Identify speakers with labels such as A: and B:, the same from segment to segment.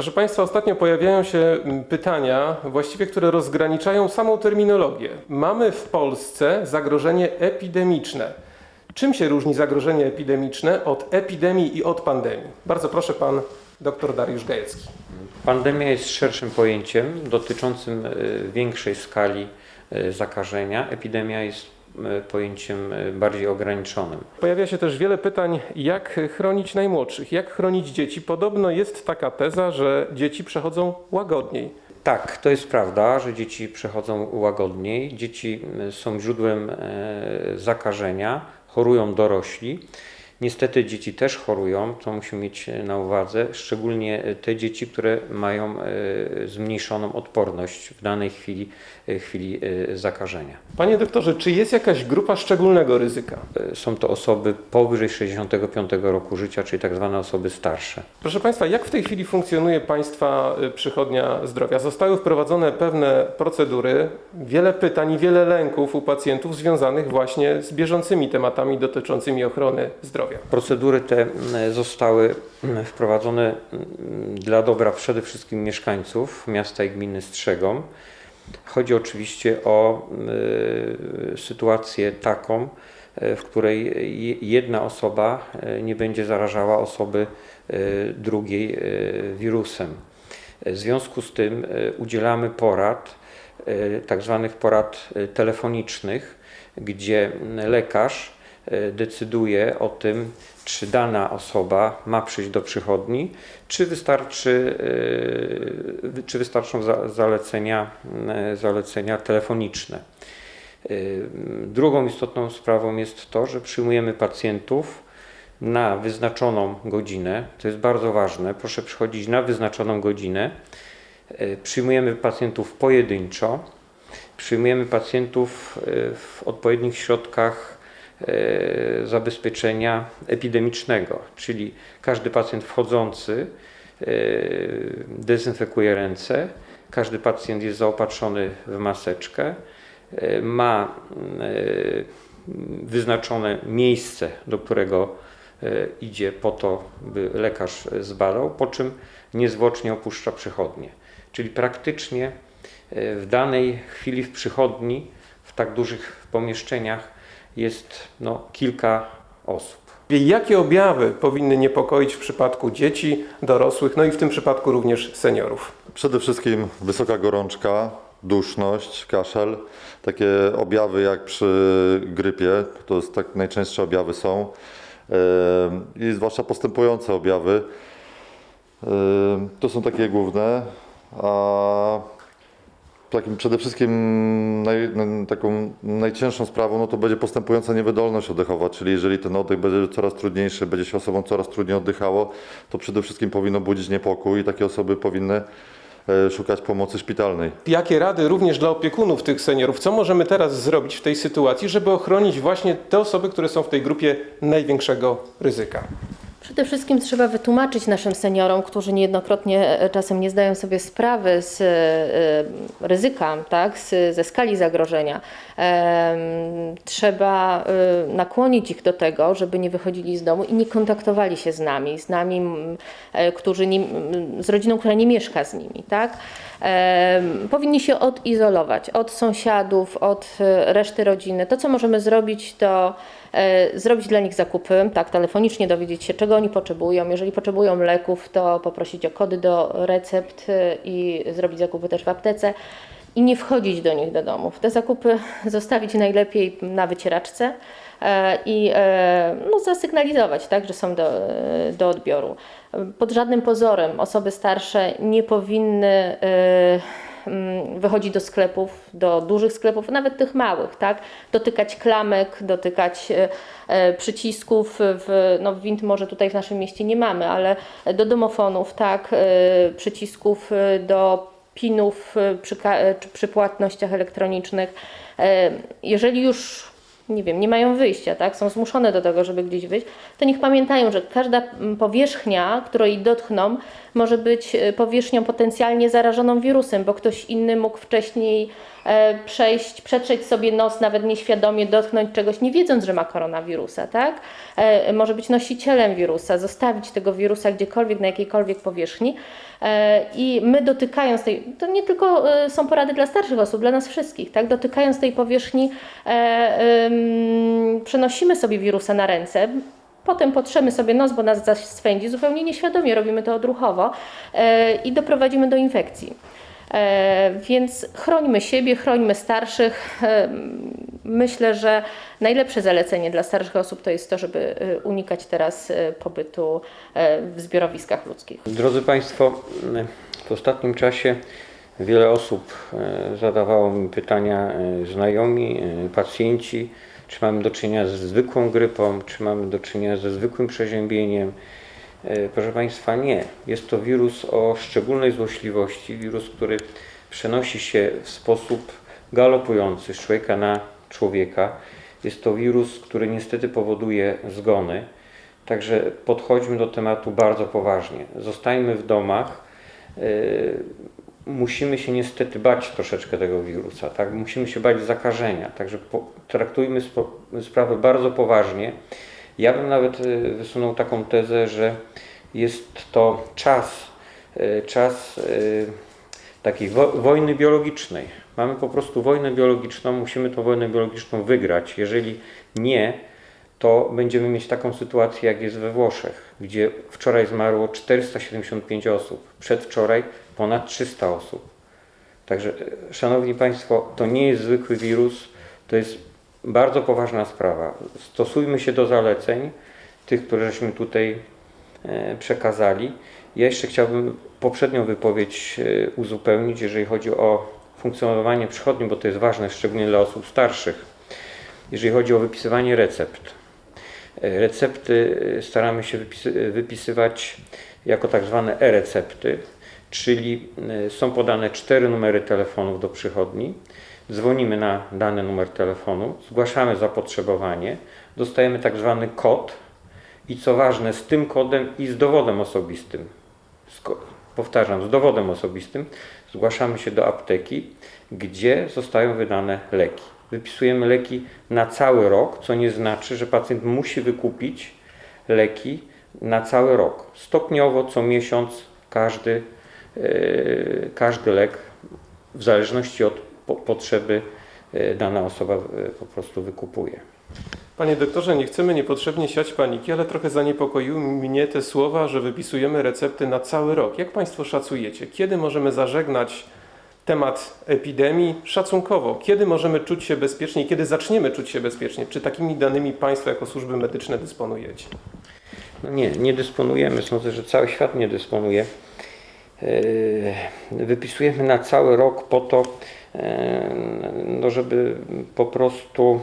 A: Proszę Państwa, ostatnio pojawiają się pytania, właściwie które rozgraniczają samą terminologię. Mamy w Polsce zagrożenie epidemiczne. Czym się różni zagrożenie epidemiczne od epidemii i od pandemii? Bardzo proszę pan dr Dariusz Gajecki.
B: Pandemia jest szerszym pojęciem dotyczącym e, większej skali e, zakażenia. Epidemia jest pojęciem e, bardziej ograniczonym.
A: Pojawia się też wiele pytań, jak chronić najmłodszych, jak chronić dzieci. Podobno jest taka teza, że dzieci przechodzą łagodniej.
B: Tak, to jest prawda, że dzieci przechodzą łagodniej. Dzieci e, są źródłem e, zakażenia, chorują dorośli. Niestety dzieci też chorują, to musimy mieć na uwadze, szczególnie te dzieci, które mają e, zmniejszoną odporność w danej chwili, e, chwili e, zakażenia.
A: Panie doktorze, czy jest jakaś grupa szczególnego ryzyka?
B: Są to osoby powyżej 65 roku życia, czyli tak zwane osoby starsze.
A: Proszę Państwa, jak w tej chwili funkcjonuje Państwa przychodnia zdrowia? Zostały wprowadzone pewne procedury, wiele pytań i wiele lęków u pacjentów związanych właśnie z bieżącymi tematami dotyczącymi ochrony zdrowia.
B: Procedury te m, zostały m, wprowadzone m, dla dobra przede wszystkim mieszkańców miasta i gminy Strzegom. Chodzi oczywiście o y, sytuację taką, y, w której je- jedna osoba y, nie będzie zarażała osoby drugiej wirusem. W związku z tym udzielamy porad, tak zwanych porad telefonicznych, gdzie lekarz decyduje o tym, czy dana osoba ma przyjść do przychodni, czy, wystarczy, y, czy wystarczą za- zalecenia, y, zalecenia telefoniczne. Drugą istotną sprawą jest to, że przyjmujemy pacjentów na wyznaczoną godzinę. To jest bardzo ważne. Proszę przychodzić na wyznaczoną godzinę. Przyjmujemy pacjentów pojedynczo. Przyjmujemy pacjentów w odpowiednich środkach zabezpieczenia epidemicznego, czyli każdy pacjent wchodzący y, dezynfekuje ręce, każdy pacjent jest zaopatrzony w maseczkę, y, ma wyznaczone miejsce, do którego idzie po to, by lekarz zbadał, po czym niezwłocznie opuszcza przychodnię. Czyli praktycznie w danej chwili w przychodni, w tak dużych pomieszczeniach jest no, kilka osób.
A: Jakie objawy powinny niepokoić w przypadku dzieci, dorosłych, no i w tym przypadku również seniorów?
C: Przede wszystkim wysoka gorączka, duszność, kaszel. Takie objawy jak przy grypie, to jest tak najczęstsze objawy są. Yy, I zwłaszcza postępujące objawy. Yy, To są takie główne. A takim przede wszystkim naj, taką najcięższą sprawą no to będzie postępująca niewydolność oddechowa, czyli jeżeli ten oddech będzie coraz trudniejszy, będzie się osobom coraz trudniej oddychało, to przede wszystkim powinno budzić niepokój i takie osoby powinny e, szukać pomocy szpitalnej.
A: Jakie rady również dla opiekunów tych seniorów? Co możemy teraz zrobić w tej sytuacji, żeby ochronić właśnie te osoby, które są w tej grupie największego ryzyka?
D: Przede wszystkim trzeba wytłumaczyć naszym seniorom, którzy niejednokrotnie e, czasem nie zdają sobie sprawy z e, ryzyka, tak, z, ze skali zagrożenia. Trzeba e, nakłonić ich do tego, żeby nie wychodzili z domu i nie kontaktowali się z nami, z nami, e, którzy nie, z rodziną, która nie mieszka z nimi. Tak? Powinni się odizolować od sąsiadów, od e, reszty rodziny. To, co możemy zrobić, to e, zrobić dla nich zakupy, tak, telefonicznie dowiedzieć się, czego oni potrzebują. Jeżeli potrzebują leków, to poprosić o kody do recept e, i zrobić zakupy też w aptece i nie wchodzić do nich do domów. Te zakupy zostawić najlepiej na wycieraczce e, i e, no, zasygnalizować, tak, że są do, e, do odbioru. Pod żadnym pozorem osoby starsze nie powinny mm, wychodzić do sklepów, do dużych sklepów, nawet tych małych, tak? Dotykać klamek, dotykać e, e, przycisków. W, no, wind może tutaj w naszym mieście nie mamy, ale do domofonów, tak? E, przycisków do pinów przy, przy płatnościach elektronicznych. Jeżeli już nie wiem, nie mają wyjścia, tak? Są zmuszone do tego, żeby gdzieś wyjść, to niech pamiętają, że każda mm, powierzchnia, której dotkną, może być e, powierzchnią potencjalnie zarażoną wirusem, bo ktoś inny mógł wcześniej e, przejść, przetrzeć sobie nos, nawet nieświadomie dotknąć czegoś, nie wiedząc, że ma koronawirusa, tak? E, może być nosicielem wirusa, zostawić tego wirusa gdziekolwiek, na jakiejkolwiek powierzchni. I my dotykając tej, to nie tylko są porady dla starszych osób, dla nas wszystkich, tak? Dotykając tej powierzchni, przenosimy sobie wirusa na ręce. Potem potrzemy sobie nos, bo nas zaswędzi, zupełnie nieświadomie robimy to odruchowo e, i doprowadzimy do infekcji. E, Więc chrońmy siebie, chrońmy starszych. E, Myślę, że najlepsze zalecenie dla starszych osób to jest to, żeby unikać teraz pobytu w zbiorowiskach ludzkich.
B: Drodzy Państwo, w ostatnim czasie wiele osób zadawało mi pytania, znajomi, pacjenci, czy mamy do czynienia ze zwykłą grypą, czy mamy do czynienia ze zwykłym przeziębieniem. E, Proszę Państwa, nie. Jest to wirus o szczególnej złośliwości, wirus, który przenosi się w sposób galopujący z człowieka na człowieka. Jest to wirus, który niestety powoduje zgony. Także podchodźmy do tematu bardzo poważnie. Zostańmy w domach. Musimy się niestety bać troszeczkę tego wirusa, tak? Musimy się bać zakażenia, także po, traktujmy sprawę bardzo poważnie. Ja bym nawet yy, wysunął taką tezę, że jest to czas, yy, czas yy, takiej wo, wojny biologicznej. Mamy po prostu wojnę biologiczną, musimy tę wojnę biologiczną wygrać. Jeżeli nie, to będziemy mieć taką sytuację, jak jest we Włoszech, gdzie wczoraj zmarło 475 osób, przedwczoraj ponad 300 osób. Także, Szanowni Państwo, to nie jest zwykły wirus, to jest bardzo poważna sprawa. Stosujmy się do zaleceń, tych, które żeśmy tutaj e, przekazali. Ja jeszcze chciałbym poprzednią wypowiedź e, uzupełnić, jeżeli chodzi o funkcjonowanie przychodni, bo to jest ważne, szczególnie dla osób starszych. Jeżeli chodzi o wypisywanie recept. E, Recepty e, staramy się wypisy- wypisywać jako tak zwane e-recepty, czyli e, są podane cztery numery telefonów do przychodni. Dzwonimy na dany numer telefonu, zgłaszamy zapotrzebowanie, dostajemy tak zwany kod i co ważne, z tym kodem i z dowodem osobistym. Z powtarzam, z dowodem osobistym zgłaszamy się do apteki, gdzie zostają wydane leki. Wypisujemy leki na cały rok, co nie znaczy, że pacjent musi wykupić leki na cały rok. Stopniowo, co miesiąc, każdy, yy, każdy lek, w zależności od po, potrzeby, yy, dana osoba yy, po prostu wykupuje.
A: Panie doktorze, nie chcemy niepotrzebnie siać paniki, ale trochę zaniepokoiły mnie te słowa, że wypisujemy recepty na cały rok. Jak Państwo szacujecie, kiedy możemy zażegnać temat epidemii szacunkowo? Kiedy możemy czuć się bezpiecznie i kiedy zaczniemy czuć się bezpiecznie? Czy takimi danymi Państwo jako służby medyczne dysponujecie?
B: No nie, nie dysponujemy. Sądzę, że cały świat nie dysponuje. Yy, Wypisujemy na cały rok po to, yy, no żeby po prostu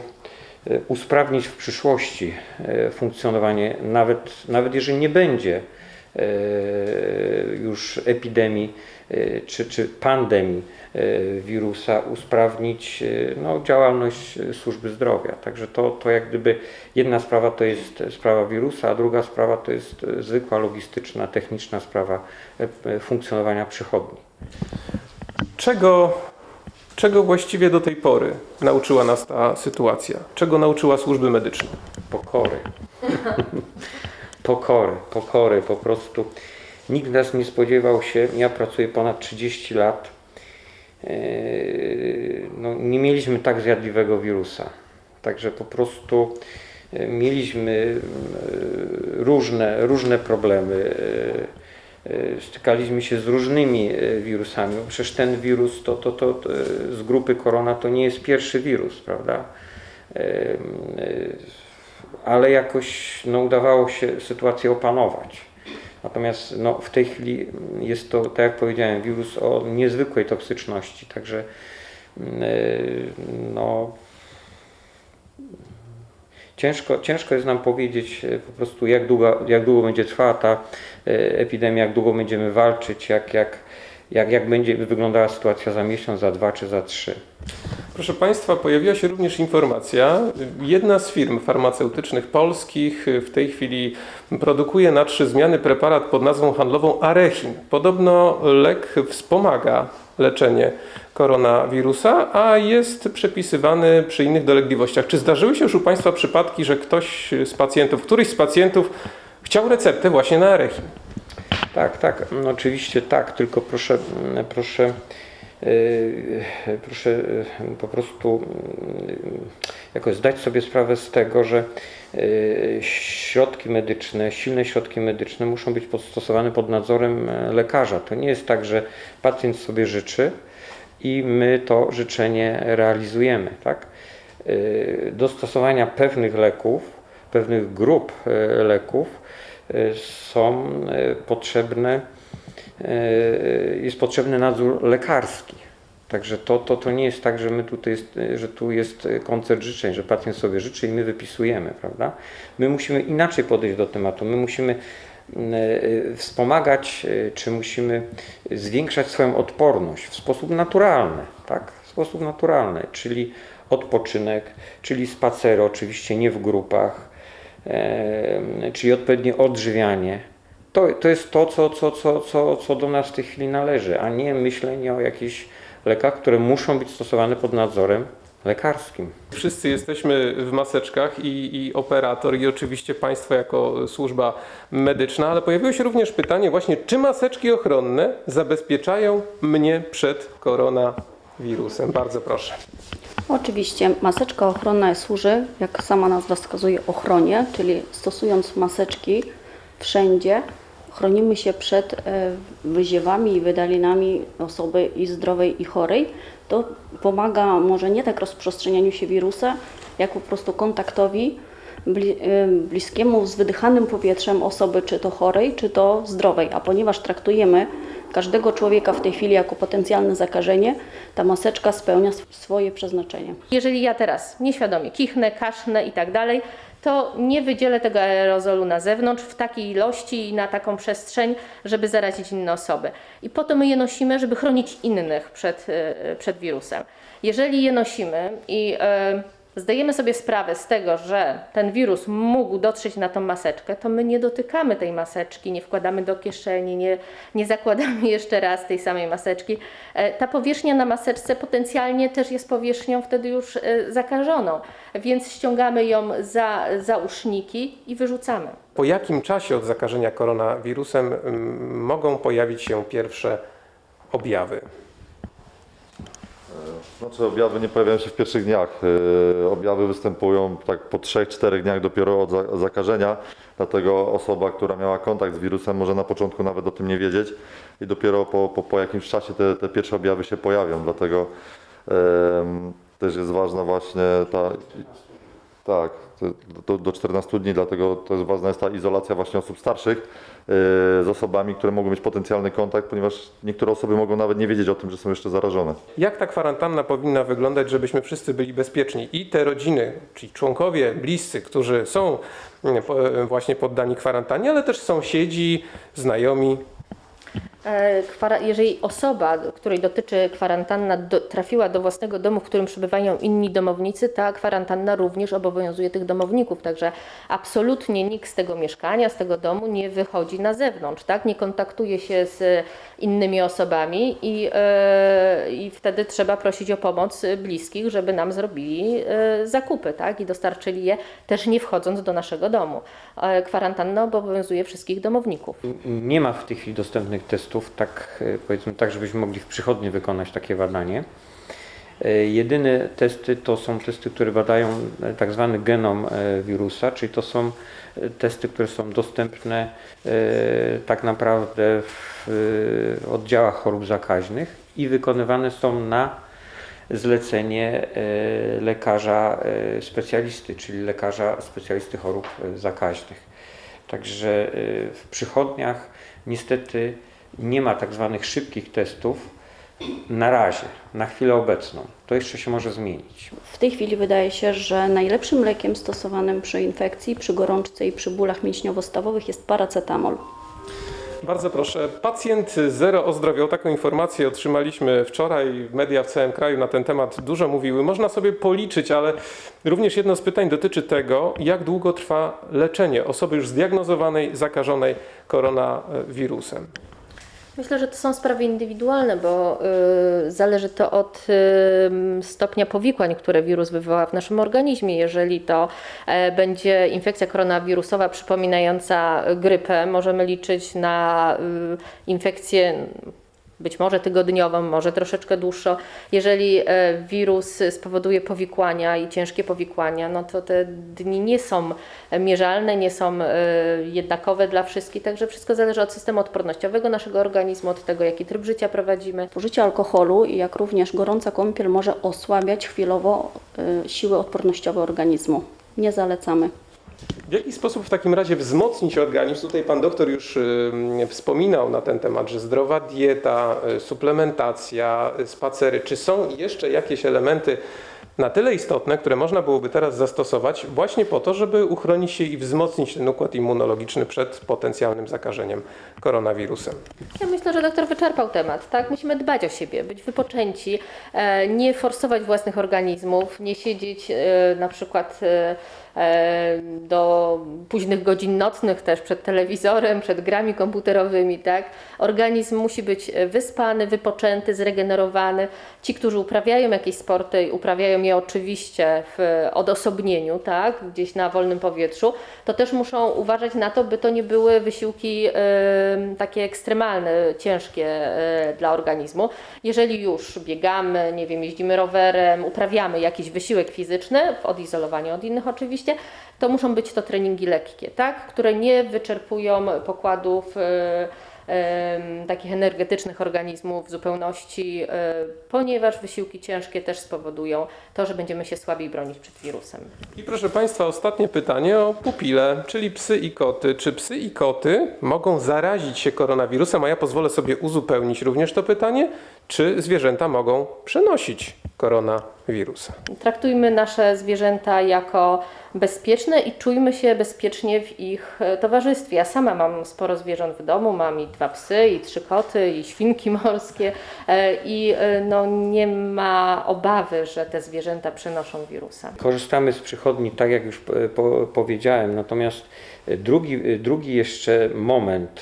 B: yy, usprawnić w przyszłości funkcjonowanie, nawet, nawet jeżeli nie będzie już epidemii yy, czy, czy pandemii yy, wirusa, usprawnić no, działalność służby zdrowia. Także to, to jak gdyby jedna sprawa to jest sprawa wirusa, a druga sprawa to jest zwykła logistyczna, techniczna sprawa funkcjonowania przychodni.
A: Czego, czego właściwie do tej pory nauczyła nas ta sytuacja? Czego nauczyła służby medyczne?
B: Pokory. pokory, pokory, po prostu. Nikt nas nie spodziewał się, ja pracuję ponad 30 lat, Yy, no, nie mieliśmy tak zjadliwego wirusa. Także po prostu yy, mieliśmy yy, różne, różne problemy. Stykaliśmy się z różnymi wirusami. Przecież ten wirus to, to, to, to z grupy korona to nie jest pierwszy wirus, prawda? Ale jakoś no, udawało się sytuację opanować. Natomiast no, w tej chwili jest to, tak jak powiedziałem, wirus o niezwykłej toksyczności, także yy, no, ciężko, ciężko jest nam powiedzieć yy, po prostu, jak długo, jak długo będzie trwała ta yy, epidemia, jak długo będziemy walczyć, jak, jak, jak, jak będzie wyglądała sytuacja za miesiąc, za dwa czy za trzy.
A: Proszę Państwa, pojawiła się również informacja. Jedna z firm farmaceutycznych polskich w tej chwili produkuje na trzy zmiany preparat pod nazwą handlową Arechin. Podobno lek wspomaga leczenie koronawirusa, a jest przepisywany przy innych dolegliwościach. Czy zdarzyły się już u Państwa przypadki, że ktoś z pacjentów, któryś z pacjentów chciał receptę właśnie na Arechin?
B: Tak, tak, oczywiście tak, tylko proszę, proszę, proszę yy, po prostu jakoś zdać sobie sprawę z tego, że środki medyczne, silne środki medyczne muszą być podstosowane pod nadzorem e, lekarza. To nie jest tak, że pacjent sobie życzy i my to życzenie realizujemy, tak? Yy, Do stosowania pewnych leków, pewnych grup e, leków są e, potrzebne, jest potrzebny nadzór lekarski. Także to, to, to nie jest tak, że my tutaj jest, że tu jest koncert życzeń, że pacjent sobie życzy i my wypisujemy, prawda? My musimy inaczej podejść do tematu. My musimy mm, e, wspomagać, e, czy musimy zwiększać swoją odporność w sposób naturalny, tak? W sposób naturalny, czyli odpoczynek, czyli spacery, oczywiście nie w grupach, e, czyli odpowiednie odżywianie. To, to jest to, co, co, co, co, co do nas w tej chwili należy, a nie myślenie o jakichś lekach, które muszą być stosowane pod nadzorem lekarskim.
A: Wszyscy jesteśmy w maseczkach i, i operator, i oczywiście Państwo jako służba medyczna, ale pojawiło się również pytanie właśnie, czy maseczki ochronne zabezpieczają mnie przed koronawirusem? Bardzo proszę.
E: Oczywiście maseczka ochronna służy, jak sama nazwa wskazuje, ochronie, czyli stosując maseczki wszędzie, chronimy się przed e, wyziewami i wydalinami osoby i zdrowej i chorej. To pomaga może nie tak rozprzestrzenianiu się wirusa, jak po prostu kontaktowi e, bliskiemu z wydychanym powietrzem osoby, czy to chorej, czy to zdrowej. A ponieważ traktujemy każdego człowieka w tej chwili jako potencjalne zakażenie, ta maseczka spełnia sw- swoje przeznaczenie.
D: Jeżeli ja teraz nieświadomie kichnę, kasznę i tak dalej, to nie wydzielę tego aerozolu na zewnątrz w takiej ilości i na taką przestrzeń, żeby zarazić inne osoby. I po to my je nosimy, żeby chronić innych przed, e, przed wirusem. Jeżeli je nosimy i e, zdajemy sobie sprawę z tego, że ten wirus mógł dotrzeć na tą maseczkę, to my nie dotykamy tej maseczki, nie wkładamy do kieszeni, nie, nie zakładamy jeszcze raz tej samej maseczki. E, Ta powierzchnia na maseczce potencjalnie też jest powierzchnią wtedy już e, zakażoną, więc ściągamy ją za zauszniki i wyrzucamy.
A: Po jakim czasie od zakażenia koronawirusem mogą pojawić się pierwsze objawy?
C: Znaczy objawy nie pojawiają się w pierwszych dniach. Yy, Objawy występują tak po 3-4 dniach dopiero od za- zakażenia, dlatego osoba, która miała kontakt z wirusem może na początku nawet o tym nie wiedzieć. I dopiero po, po, po jakimś czasie te, te pierwsze objawy się pojawią, dlatego em, też jest ważna właśnie ta... Tak, do, do 14 dni, dlatego jest ważna jest ta izolacja właśnie osób starszych yy, z osobami, które mogą mieć potencjalny kontakt, ponieważ niektóre osoby mogą nawet nie wiedzieć o tym, że są jeszcze zarażone.
A: Jak ta kwarantanna powinna wyglądać, żebyśmy wszyscy byli bezpieczni? I te rodziny, czyli członkowie, bliscy, którzy są mm, e, właśnie poddani kwarantannie, ale też sąsiedzi, znajomi.
D: E, Jeżeli osoba, której dotyczy kwarantanna, do, trafiła do własnego domu, w którym przebywają inni domownicy, ta kwarantanna również obowiązuje tych domowników. Także absolutnie nikt z tego mieszkania, z tego domu nie wychodzi na zewnątrz, tak? nie kontaktuje się z innymi osobami i, e, i wtedy trzeba prosić o pomoc bliskich, żeby nam zrobili e, zakupy tak? i dostarczyli je, też nie wchodząc do naszego domu. Kwarantanna obowiązuje wszystkich domowników.
B: Nie ma w tej chwili dostępnych testów, tak e, powiedzmy tak, żebyśmy mogli w przychodni wykonać takie badanie. E, Jedyne testy to są testy, które badają e, tak zwany genom wirusa, czyli to są testy, które są dostępne tak naprawdę w oddziałach chorób zakaźnych i wykonywane są na zlecenie lekarza specjalisty, czyli lekarza specjalisty chorób zakaźnych. Także w przychodniach niestety nie ma tak zwanych szybkich testów na razie, na chwilę obecną. To jeszcze się może zmienić.
E: W tej chwili wydaje się, że najlepszym lekiem stosowanym przy infekcji, przy gorączce i przy bólach mięśniowo-stawowych jest paracetamol.
A: Bardzo proszę. Pacjent zero ozdrowiał. Taką informację otrzymaliśmy wczoraj. Media w całym kraju na ten temat dużo mówiły. Można sobie policzyć, ale również jedno z pytań dotyczy tego, jak długo trwa leczenie osoby już zdiagnozowanej, zakażonej koronawirusem.
D: Myślę, że to są sprawy indywidualne, bo y, zależy to od y, stopnia powikłań, które wirus wywoła w naszym organizmie. Jeżeli to e, będzie infekcja koronawirusowa przypominająca grypę, możemy liczyć na y, infekcję być może tygodniową, może troszeczkę dłuższą. Jeżeli e, wirus spowoduje powikłania i ciężkie powikłania, no to te dni nie są mierzalne, nie są e, jednakowe dla wszystkich, także wszystko zależy od systemu odpornościowego naszego organizmu, od tego, jaki tryb życia prowadzimy.
E: Użycie alkoholu, jak również gorąca kąpiel może osłabiać chwilowo y, siły odpornościowe organizmu. Nie zalecamy.
A: W jaki sposób w takim razie wzmocnić organizm? Tutaj pan doktor już y, wspominał na ten temat, że zdrowa dieta, y, suplementacja, y, spacery. Czy są jeszcze jakieś elementy na tyle istotne, które można byłoby teraz zastosować właśnie po to, żeby uchronić się i wzmocnić ten układ immunologiczny przed potencjalnym zakażeniem koronawirusem?
D: Ja myślę, że doktor wyczerpał temat. Tak? Musimy dbać o siebie, być wypoczęci, e, nie forsować własnych organizmów, nie siedzieć e, na przykład e, do późnych godzin nocnych też przed telewizorem, przed grami komputerowymi. Tak? Organizm musi być e, wyspany, wypoczęty, zregenerowany. Ci, którzy uprawiają jakieś sporty, uprawiają je oczywiście w odosobnieniu, tak? gdzieś na wolnym powietrzu, to też muszą uważać na to, by to nie były wysiłki e, takie ekstremalne, ciężkie e, dla organizmu. Jeżeli już biegamy, nie wiem, jeździmy rowerem, uprawiamy jakiś wysiłek fizyczny, w odizolowaniu od innych oczywiście, to muszą być to treningi lekkie, tak? które nie wyczerpują pokładów e, em, takich energetycznych organizmów w zupełności, e, ponieważ wysiłki ciężkie też spowodują to, że będziemy się słabiej bronić przed wirusem.
A: I proszę Państwa, ostatnie pytanie o pupile, czyli psy i koty. Czy psy i koty mogą zarazić się koronawirusem? A ja pozwolę sobie uzupełnić również to pytanie. Czy zwierzęta mogą przenosić koronawirusa?
D: Traktujmy nasze zwierzęta jako bezpieczne i czujmy się bezpiecznie w ich e, towarzystwie. Ja sama mam sporo zwierząt w domu, mam i dwa psy, i trzy koty, i świnki morskie e, i e, no, nie ma obawy, że te zwierzęta przenoszą wirusa.
B: Korzystamy z przychodni, tak jak już po, po, powiedziałem, natomiast drugi, drugi jeszcze moment,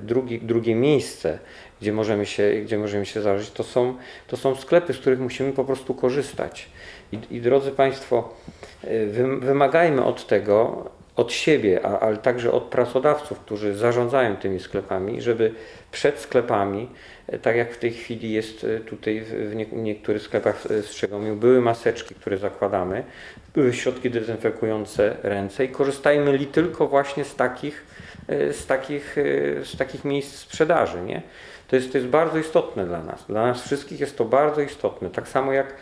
B: drugi, drugie miejsce, gdzie możemy się, gdzie możemy się zarazić, to są, to są sklepy, z których musimy po prostu korzystać. I, i drodzy Państwo, wy, wymagajmy od tego, od siebie, a, ale także od pracodawców, którzy zarządzają tymi sklepami, żeby przed sklepami, e, tak jak w tej chwili jest e, tutaj w, w nie, niektórych sklepach w Strzegomiu, były maseczki, które zakładamy, były środki dezynfekujące ręce i korzystajmy li tylko właśnie z takich, z takich, z takich miejsc sprzedaży. Nie? To, jest, to jest bardzo istotne dla nas. Dla nas wszystkich jest to bardzo istotne. Tak samo jak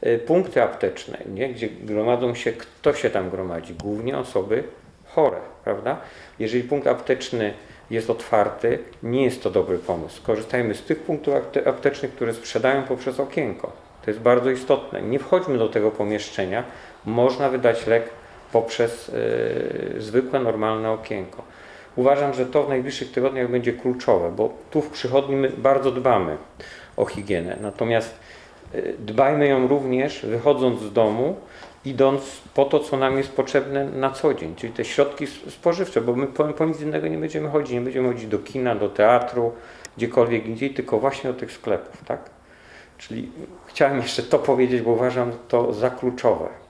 B: e, punkty apteczne, nie? gdzie gromadzą się, kto się tam gromadzi? Głównie osoby chore, prawda? Jeżeli punkt apteczny jest otwarty, nie jest to dobry pomysł. Korzystajmy z tych punktów apte- aptecznych, które sprzedają poprzez okienko. To jest bardzo istotne. Nie wchodźmy do tego pomieszczenia. Można wydać lek poprzez e, zwykłe, normalne okienko. Uważam, że to w najbliższych tygodniach będzie kluczowe, bo tu w przychodni my bardzo dbamy o higienę. Natomiast e, dbajmy ją również wychodząc z domu, idąc po to, co nam jest potrzebne na co dzień, czyli te środki spożywcze, bo my po, po nic innego nie będziemy chodzić. Nie będziemy chodzić do kina, do teatru, gdziekolwiek indziej, tylko właśnie do tych sklepów, tak? Czyli chciałem jeszcze to powiedzieć, bo uważam to za kluczowe.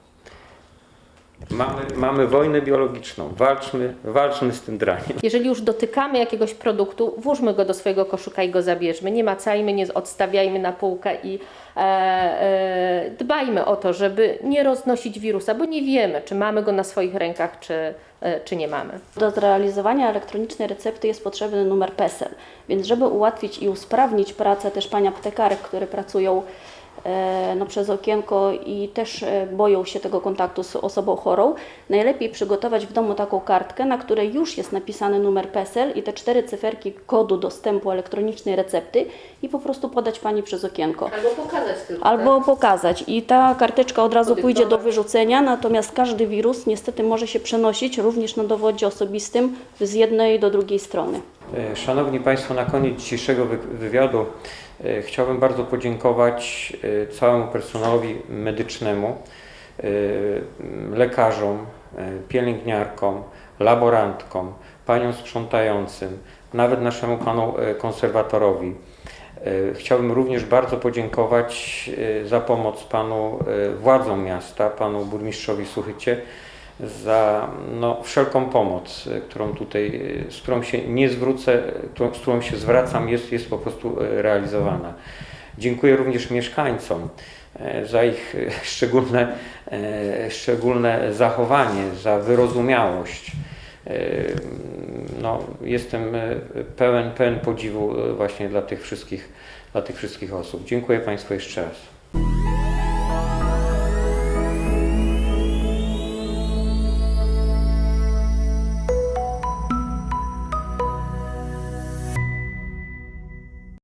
B: Mamy, mamy wojnę biologiczną. Walczmy, walczmy z tym draniem.
D: Jeżeli już dotykamy jakiegoś produktu, włóżmy go do swojego koszyka i go zabierzmy. Nie macajmy, nie odstawiajmy na półkę i e, e, dbajmy o to, żeby nie roznosić wirusa, bo nie wiemy, czy mamy go na swoich rękach, czy, e, czy nie mamy.
E: Do zrealizowania elektronicznej recepty jest potrzebny numer PESEL, więc żeby ułatwić i usprawnić pracę też pań aptekarek, które pracują no, przez okienko i też e, boją się tego kontaktu z osobą chorą, najlepiej przygotować w domu taką kartkę, na której już jest napisany numer PESEL i te cztery cyferki kodu dostępu elektronicznej recepty i po prostu podać Pani przez okienko.
D: Albo pokazać tylko.
E: Albo pokazać i ta karteczka od razu
D: Podyktować.
E: pójdzie do wyrzucenia, natomiast każdy wirus niestety może się przenosić również na dowodzie osobistym z jednej do drugiej strony.
B: E, Szanowni Państwo, na koniec dzisiejszego wy- wywiadu e, chciałbym bardzo podziękować e, całemu personelowi medycznemu, e, lekarzom, e, pielęgniarkom, laborantkom, paniom sprzątającym, nawet naszemu panu e, konserwatorowi. E, Chciałbym również bardzo podziękować e, za pomoc panu e, władzom miasta, panu burmistrzowi Suchycie, za no, wszelką pomoc, e, którą tutaj, e, z którą się nie zwrócę, z którą się zwracam, jest, jest po prostu e, realizowana. Dziękuję również mieszkańcom za ich szczególne, szczególne zachowanie, za wyrozumiałość. No, jestem pełen, pełen podziwu właśnie dla tych wszystkich, dla tych wszystkich osób. Dziękuję Państwu jeszcze raz.